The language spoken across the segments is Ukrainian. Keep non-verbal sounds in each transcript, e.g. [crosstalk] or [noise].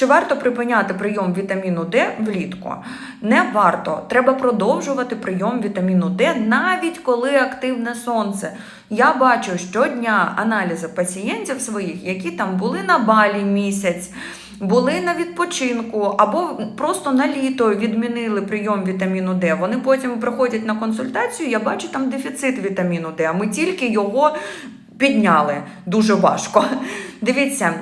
Чи варто припиняти прийом вітаміну Д влітку? Не варто. Треба продовжувати прийом вітаміну Д навіть коли активне сонце. Я бачу щодня аналізи пацієнтів своїх, які там були на балі місяць. Були на відпочинку або просто на літо відмінили прийом вітаміну Д. Вони потім приходять на консультацію. Я бачу там дефіцит вітаміну Д. А ми тільки його підняли дуже важко. Дивіться,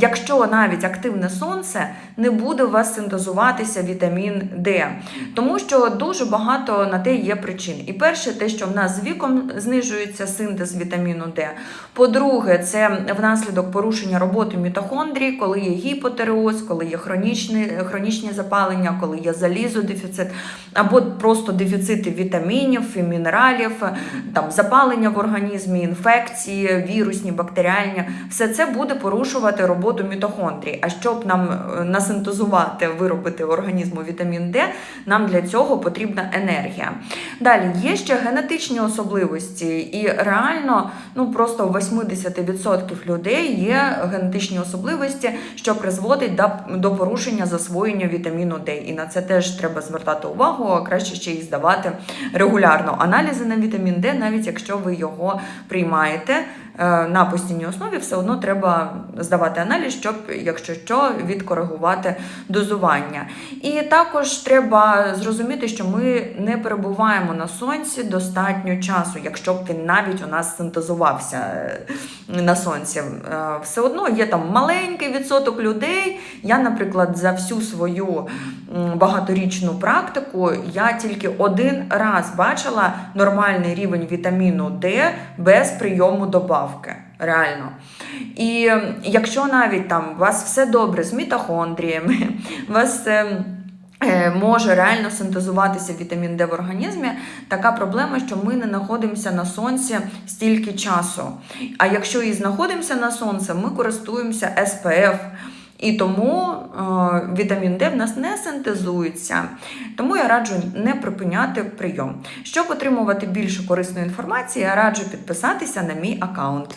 якщо навіть активне сонце, не буде у вас синтезуватися вітамін Д, тому що дуже багато на те є причин. І перше, те, що в нас з віком знижується синтез вітаміну Д. По-друге, це внаслідок порушення роботи мітохондрій, коли є гіпотереоз, коли є хронічні, хронічні запалення, коли є залізодефіцит, або просто дефіцити вітамінів і мінералів, там запалення в організмі, інфекції, вірусні, бактеріальні, все це буде порушувати роботу мітохондрій. А щоб нам е, насинтезувати, виробити організму вітамін Д, нам для цього потрібна енергія. Далі є ще генетичні особливості, і реально, ну просто у 80% людей є генетичні особливості, що призводить до, порушення засвоєння вітаміну Д. І на це теж треба звертати увагу, а краще ще й здавати регулярно аналізи на вітамін Д, навіть якщо ви його приймаєте на постійній основі, все одно треба здавати аналіз, щоб, якщо що, відкоригувати дозування. І також треба зрозуміти, що ми не перебуваємо на сонці достатньо часу, якщо б він навіть у нас синтезувався е, на сонці. Е, Все одно є там маленький відсоток людей. Я, наприклад, за всю свою багаторічну практику я тільки один раз бачила нормальний рівень вітаміну Д без прийому добавки. Реально. І якщо навіть там у вас все добре з мітохондріями, [laughs] у вас е, може реально синтезуватися вітамін Д в організмі, така проблема, що ми не знаходимося на сонці стільки часу. А якщо і знаходимося на сонці, ми користуємося СПФ. І тому е, вітамін Д в нас не синтезується. Тому я раджу не припиняти прийом. Щоб отримувати більше корисної інформації, я раджу підписатися на мій аккаунт.